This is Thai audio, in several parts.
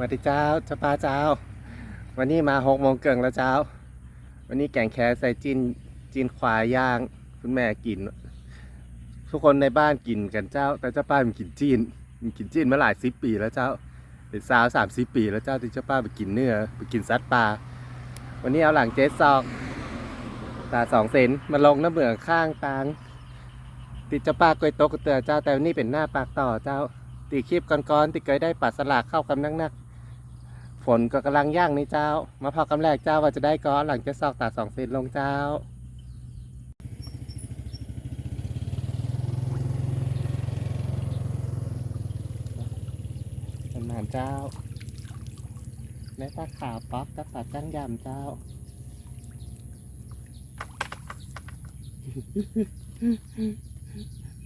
วัสดีเจ้าเจ้าป้าเจ้า วันนี้มาหกโมงเกิงแล้วเจ้า วันนี้แกงแคใส่จีนจีนควายย่าง คุณแม่กิน ทุกคนในบ้านกินกันเจ้า แต่เจ้าป้ามันกินจีนมันกินจีนมาหลายสิบปีแล้วเจ้าเป็นสาวสามสิบปี แล้วเจ้าที่เจ้าป้าไปกินเนื้อไปกินซัดปลาวันนี้เอาหลังเจ๊ซอกตาสองเซนมาลงน้ำเหมืองข้างตางติดเจ้าป้ากล้วยโต๊ะกระเตือเจ้าแต่วันนี้เป็นหน้าปากต่อเจ้าตีคลิปก่อนๆที่เคยได้ปัดสลากเข้ากำนักนัก ฝนก็กำลังย่างนี่เจ้า มาพอกำแรกเจ้าว่าจะได้ก้อนหลังจะซอกตาสองเซนลงเจ้าเป็นานเจ้าและปลาขาวป๊อกกับปลาจ้างยำเจ้า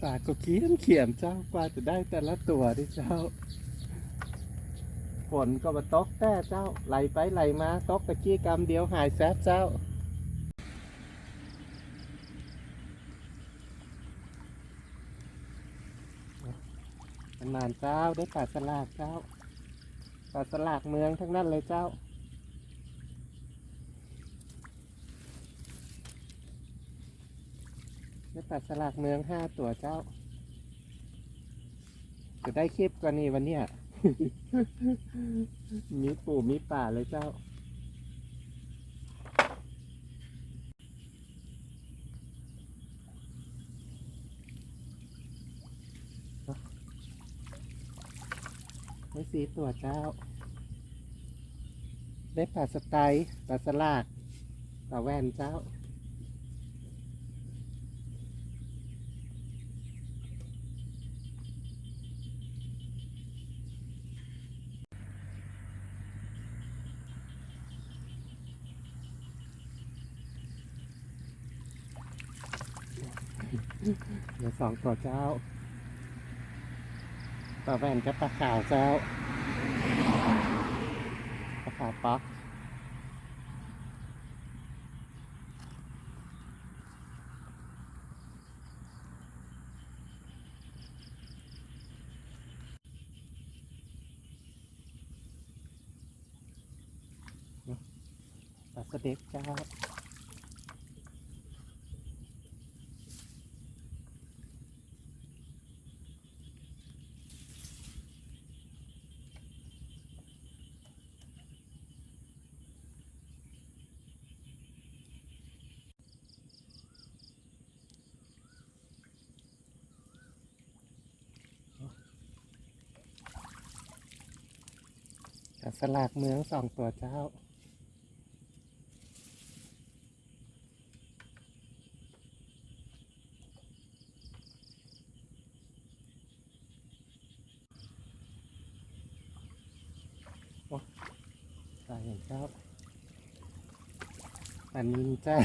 ปาก็เขียมเขียมเจ้ากว่าจะได้แต่ละตัวดิเจ้า นก็มาตกแต่เจ้าไหลไปไหลมาตกตะกี้กำเดียวหายแซบเจ้ามันนานเจ้าได้ปลาสลากเจ้าปลาสลากเมืองทั้งนั้นเลยเจ้าได้ปลาสลากเมืองห้าตัวเจ้าจะได้คลิปกว่านี้วันเนี้ย มีปู่มีป่าเลยเจ้าได้สีตัวเจ้า ได้ปลาสไตล์ปลาสลากปลาแวนเจ้า เหลือสองตัวเจ้าปลาแวนกับปลาขาวเจ้าปลาขาวป๊อกปลาสเด็กเจ้า สลากเมืองสองตัวเจ้า โอ้ตายอย่างเจ้าอันนี้เจ้า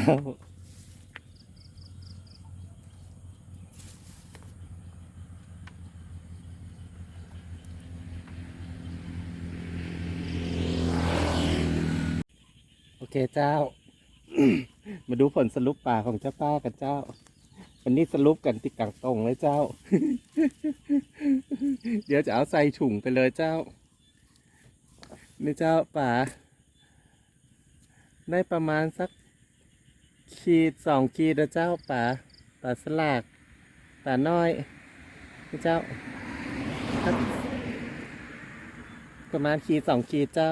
เคเจ้า มาดูผลสรุปป่าของเจ้าป้ากันเจ้า วันนี้สรุปกันติดกลางตรงเลยเจ้า เดี๋ยวจะเอาใส่ถุงไปเลยเจ้า นี่เจ้าป่า ได้ประมาณสักขีดสองขีดนะเจ้าป่าป่าสลากป่าน้อยนี่เจ้า ประมาณขีดสองขีดเจ้า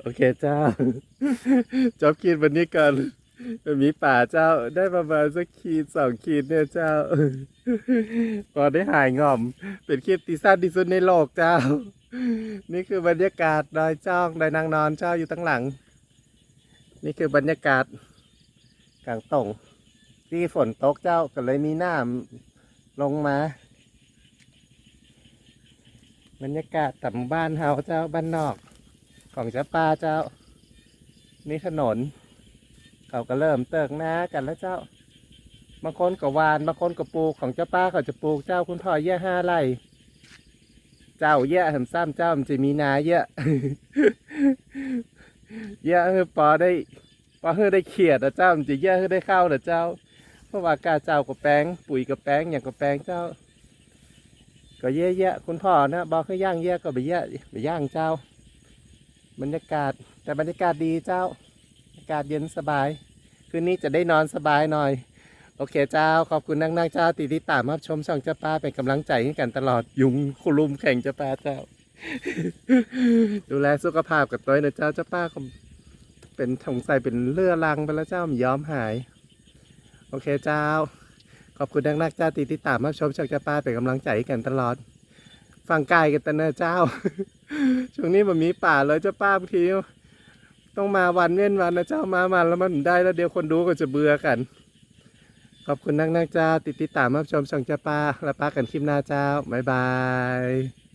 โอเคเจ้าจบขีดวันนี้ก่อนมีป่าเจ้าได้ประมาณสักขีดสองขีดเนี่ยเจ้าพอได้หายงอม เป็นคลิปที่สั้นที่สุดในโลกเจ้า นี่คือบรรยากาศดอยจ้องดอยนางนอนเจ้าอยู่ตั้งหลัง นี่คือบรรยากาศกลางตงที่ฝนตกเจ้าก็เลยมีน้ำลงมา บรรยากาศต่ำบ้านเฮาเจ้าบ้านนอก ของเจ้าป้าเจ้า นี่ถนน เขาก็เริ่มเติกหน้ากันแล้วเจ้าบางคนก็วานบางคนก็ปลูกของเจ้าป้าเขาจะปลูกเจ้าคุณพ่อแย่ห้าไร่เจ้าแย่หำซ้ำเจ้ามันจะมีนาเยอะแย่คือปอได้ปอเฮือได้เขียดอะเจ้ามันจะแย่คือได้ข้าวเหรอเจ้า เพราะว่ากาเจ้ากับแป้งปุ๋ยกับแป้งอย่างกับแป้งเจ้า ก็เยอะแยะคุณพ่อนะบอกให้ย่างแยอะก็ไปแยอะไปย่างเจ้า บรรยากาศแต่บรรยากาศดีเจ้า อากาศเย็นสบาย คืนนี้จะได้นอนสบายหน่อย โอเคเจ้า ขอบคุณนักนักๆเจ้าตีที่ตามรับชมช่องเจ้าป้าเป็นกำลังใจให้กันตลอดยุงคุลุมแข่งเจ้าป้าเจ้า ดูแลสุขภาพกับตัวนะเจ้าเจ้าป้าก็เป็นสงสัยเป็นเลือรังไปแล้วเจ้ามันยอมหาย โอเคเจ้า ขอบคุณนักนักๆเจ้าตีที่ตามรับชมช่องเจ้าป้าเป็นกำลังใจให้กันตลอด ฟังกายกันแต่เนอะเจ้า ช่วงนี้มันมีป่าเลยเจ้าป้าบางทีต้องมาวันเว้นวันนะเจ้ามามันแล้วมันได้แล้วเดี๋ยวคนดูก็จะเบื่อกัน ขอบคุณนักนักเจ้า ติดติดตามรับชมช่องเจ้าป้าและป้ากันคลิปหน้าเจ้าบ๊ายบาย